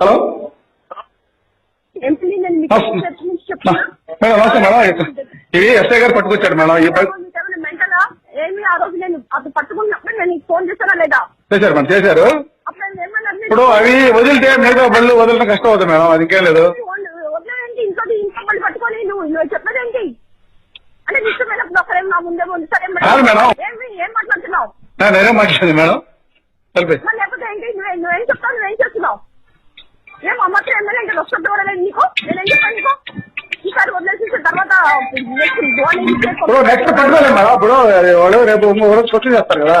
Hello? మీకు. Madam నమస్తే madam. ఇవి ఎస్ఐ గారు పట్టుకొచ్చాడు మేడం. ఈ? ఏమి ఆ రోజు నేను పట్టుకున్నప్పుడు ఫోన్ చేశానా లేదా? చేశారు మేడం చేశారు. ఇప్పుడు అవి వదిలితే మిగతా బళ్ళు వదలడం కష్టం అవుతుంది మేడం. అది ఇంకేం లేదు. వదిలేయండి. ఇంట్లో ఇంట్లో మళ్ళీ పట్టుకొని నువ్వు నువ్వు చెప్పేదేంటి? అంటే నీ ఇష్టమైనప్పుడు ఒకరేం నా ముందే ఉంది సరే మేడం. ఏమి ఏం మాట్లాడుతున్నావు? నా- నేనేం మాట్లాడింది మేడం. లేకపోతే ఏంటి? నువ్వేం చెప్తావు? నువ్వేం చేస్తున్నావు? ఏం అమ్మకి ఎమ్మెల్యే ఇంకా వస్తుంది కూడా లేదు నీకు? నేనేం చెప్పాను నీకు? ఈసారి వదిలేసిన తర్వాత నెక్స్ట్ ఇప్పుడు మేడం. ఇప్పుడు వాళ్ళు రేపు క్వశ్చన్ చేస్తారు కదా.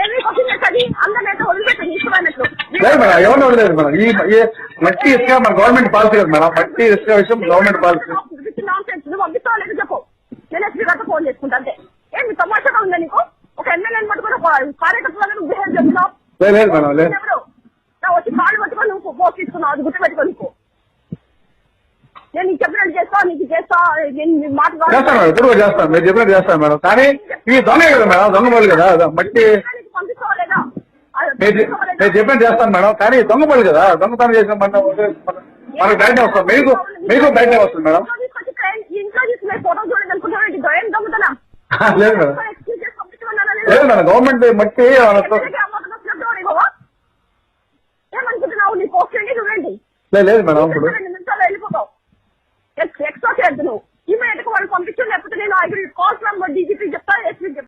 ఏమి క్వశ్చన్ చేస్తుంది? అందరినైతే వదిలిపెట్టు నీ ఇష్టమైనట్లు. లేదు మేడం వదిలేదు మేడం? ఈ మట్టి ఇసుక మన గవర్నమెంట్ పాలసీ కదా మేడం. మట్టి ఇసుక విషయం గవర్నమెంట్ పాలసీ పంపిస్తావా లేదు చెప్పు. నేను ఎస్పీ గారితో ఫోన్ చేసుకుంటా అంతే. ఏమి తమాషాగా ఉందా నీకు? ఒక పట్టుకుని కార్యకర్తలాగా నువ్వు బిహేవ్ చేస్తున్నావు. లేదు మేడం లేదు. ఎవరు? వచ్చి కాళ్ళు ఇస్తున్నావు అది గుర్తుపెట్టుకో నీకు. నేను నీకు చెప్పినట్టు చేస్తా నీకు చేస్తా నేను మాట. చేస్తాను మేడం కూడా చేస్తాను మీరు చెప్పినట్టు చేస్తాను మేడం. కానీ ఇవి దొంగ కదా మేడం దొంగ పళ్ళు కదా మట్టి నేను చెప్పినట్టు చేస్తాను మేడం కానీ దొంగ పళ్ళు కదా దొంగతనం చేసిన మన మనకు బయటనే వస్తుంది. మీకు మీకు బయటనే వస్తుంది మేడం. ఇంట్లో తీసుకునే ఫోటో ఇది లేదు మేడం? లేదు? మేడం గవర్నమెంట్ మట్టి లేదు మేడం ఇప్పుడు రెండు నిమిషాలు వెళ్ళిపోతావు. ఎక్స్ట్రా చేయద్దు నువ్వు. ఇమీడియట్గా వాళ్ళు పంపించు లేకపోతే నేను I will call from DGP చెప్తా ఎస్పీ చెప్తా.